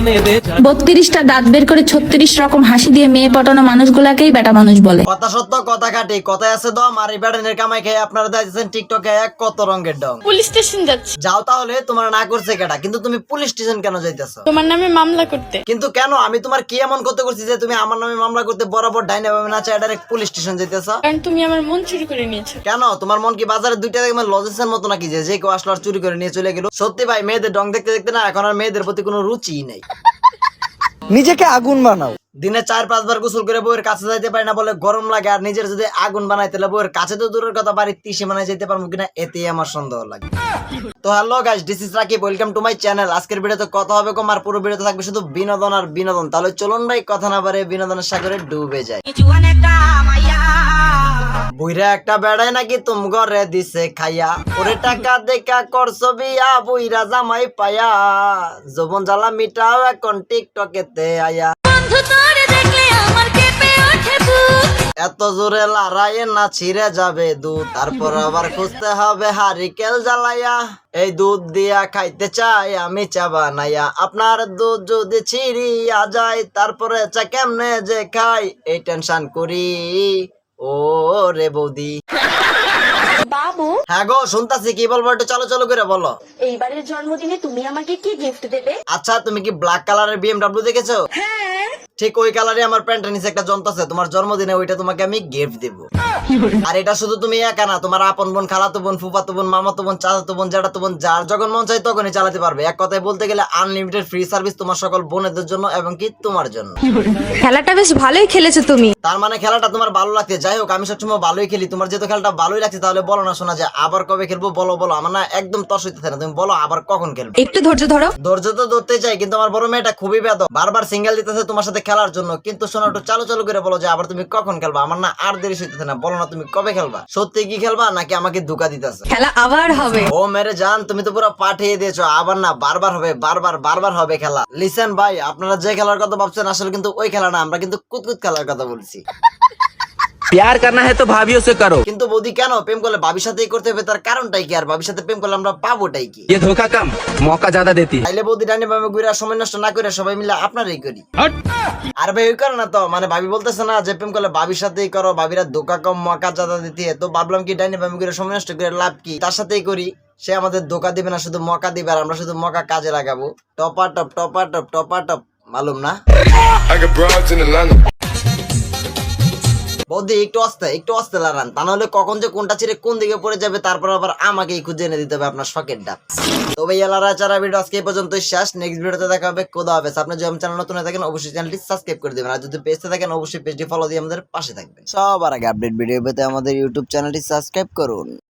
মানে বত্রিশটা দাঁত বের করে ছত্রিশ রকম হাসি দিয়ে মেয়ে পটানো মানুষগুলাকেই বেটা মানুষ বলে কথা সত্য কথা কাটি কথা আছে দম আর এই কামাই খেয়ে আপনারা যাইতেছেন টিকটকে এক কত রঙের ডং। পুলিশ স্টেশন যাচ্ছে। যাও তাহলে তোমার না করছে কেটা কিন্তু তুমি পুলিশ স্টেশন কেন যাইতেছ? তোমার নামে মামলা করতে। কিন্তু কেন? আমি তোমার কি এমন করতে করছি যে তুমি আমার নামে মামলা করতে বরাবর ডাইনে ভাবে না চাই ডাইরেক্ট পুলিশ স্টেশন যাইতেছ? কারণ তুমি আমার মন চুরি করে নিয়েছো। কেন? তোমার মন কি বাজারে দুইটা দেখবেন লজেসের মতো নাকি যে যে কেউ আসলো চুরি করে নিয়ে চলে গেল? সত্যি ভাই মেয়েদের ডং দেখতে দেখতে না এখন আর মেয়েদের প্রতি কোনো রুচি নাই। নিজেকে আগুন বানাও। দিনে চার পাঁচবার গোসল করে বউয়ের কাছে যাইতে পারি না বলে গরম লাগে আর নিজের যদি আগুন বানাই তাহলে বউয়ের কাছে তো দূরের কথা বাড়ির তিসে বানাই যেতে পারব কিনা এতেই আমার সন্দেহ লাগে। তো hello guys this is Rakib welcome to my channel আজকের ভিডিওতে কথা হবে কম আর পুরো ভিডিওতে থাকবে শুধু বিনোদন আর বিনোদন। তাহলে চলুন ভাই কথা না পারে বিনোদনের সাগরে ডুবে যায় বুইরা একটা বেড়ায় নাকি তুম ঘরে দিছে খাইয়া। ওরে টাকা দেখা করছ বিয়া বুইরা জামাই পায়া। যৌবন জ্বালা মিটাও এখন টিকটকেতে আয়া। এত জোরে লড়াইয়ে না ছিঁড়ে যাবে দুধ। তারপর আবার খুঁজতে হবে হারিকেল জ্বালাইয়া এই দুধ দিয়া খাইতে চাই আমি চা বানাইয়া আপনার দুধ যদি ছিঁড়িয়া যায় তারপরে চা কেমনে যে খাই এই টেনশন করি। ও রে বৌদি। বাবু। হ্যাঁ গো শুনতাছি কি বলব একটু চলো চলো করে বলো। এইবারের জন্মদিনে তুমি আমাকে কি গিফট দেবে? আচ্ছা তুমি কি ব্ল্যাক কালারের বিএমডব্লিউ দেখেছ? হ্যাঁ। ঠিক ওই কালারে আমার প্যান্টের নিচে একটা যন্ত্র আছে তোমার জন্মদিনে ওইটা তোমাকে আমি গিফট দেব। আর এটা শুধু তুমি একা না তোমার আপন বোন খালাতো বোন ফুফাতো বোন মামাতো বোন চাচাতো বোন জ্যাঠাতো বোন যার যখন মন চাই তখনই চালাতে পারবে। এক কথায় বলতে গেলে আনলিমিটেড ফ্রি সার্ভিস তোমার সকল বোনেদের জন্য এবং কি তোমার জন্য। খেলাটা বেশ ভালোই খেলেছো তুমি। তার মানে খেলাটা তোমার ভালো লাগছে। যাই হোক আমি সবসময় ভালোই খেলি। তোমার যেহেতু খেলাটা ভালোই লাগছে তাহলে বলো না শোনা যায় আবার কবে খেলব? বলো বলো। আমার না একদম তস হইতেছে না। তুমি বলো আবার কখন খেলব? একটু ধৈর্য ধরো। ধৈর্য তো ধরতে চাই কিন্তু আমার বড় মেয়েটা খুবই বেদ বারবার সিঙ্গেল দিতেছে তোমার সাথে খেলার জন্য কিন্তু শোনো একটু চালু চালু করে বলো যে আবার তুমি কখন খেলবা আমার না আর দেরি হইতেছে না বলো না তুমি কবে খেলবা সত্যি কি খেলবা নাকি আমাকে ধোকা দিতেছে খেলা আবার হবে ও মেরে জান তুমি তো পুরো পাঠিয়ে দিয়েছো আবার না বারবার হবে বারবার বারবার হবে খেলা লিসেন ভাই আপনারা যে খেলার কথা ভাবছেন আসলে কিন্তু ওই খেলা না আমরা কিন্তু কুতকুত খেলার কথা বলছি प्यार करना है तो भाभियों से करो কিন্তু বৌদি কেন প্রেম করলে ভাবির সাথেই করতে হবে তার কারণটাই কি আর ভাবির সাথে প্রেম করলে আমরা পাবোটাই কি ये धोखा कम मौका ज्यादा देती है তাইলে বৌদি ডানে বামে ঘুরে সময় নষ্ট না করে সবাই মিলে আপনারই করি আর ভাই, ওই না তো মানে ভাবি বলতেছে না যে প্রেম করলে ভাবির সাথেই করো, ভাবিরা দোকা কম, মকা চাঁদা দিতে। তো ভাবলাম কি, ডাইনি ভাবি করে সময় নষ্ট করে লাভ কি? তার সাথেই করি। সে আমাদের ধোকা দিবে না, শুধু মকা দিবে, আর আমরা শুধু মকা কাজে লাগাবো। টপা টপ টপা টপ টপা টপ মালুম না বৌদি, একটু আসতে একটু আসতে লাগান তা নাহলে কখন যে কোনটা ছিঁড়ে কোন দিকে পড়ে যাবে, তারপর আবার আমাকেই খুঁজে এনে দিতে হবে আপনার শখের ডাক তো ভাই এলারা চারা ভিডিও আজকে পর্যন্ত শেষ। নেক্সট ভিডিওতে দেখা হবে। কোদা হবে আপনি যদি চ্যানেল নতুন হয়ে থাকেন, অবশ্যই চ্যানেলটি সাবস্ক্রাইব করে দেবেন। আর যদি পেজতে থাকেন, অবশ্যই পেজটি ফলো দিয়ে আমাদের পাশে থাকবেন। সবার আগে আপডেট ভিডিও পেতে আমাদের ইউটিউব চ্যানেলটি সাবস্ক্রাইব করুন।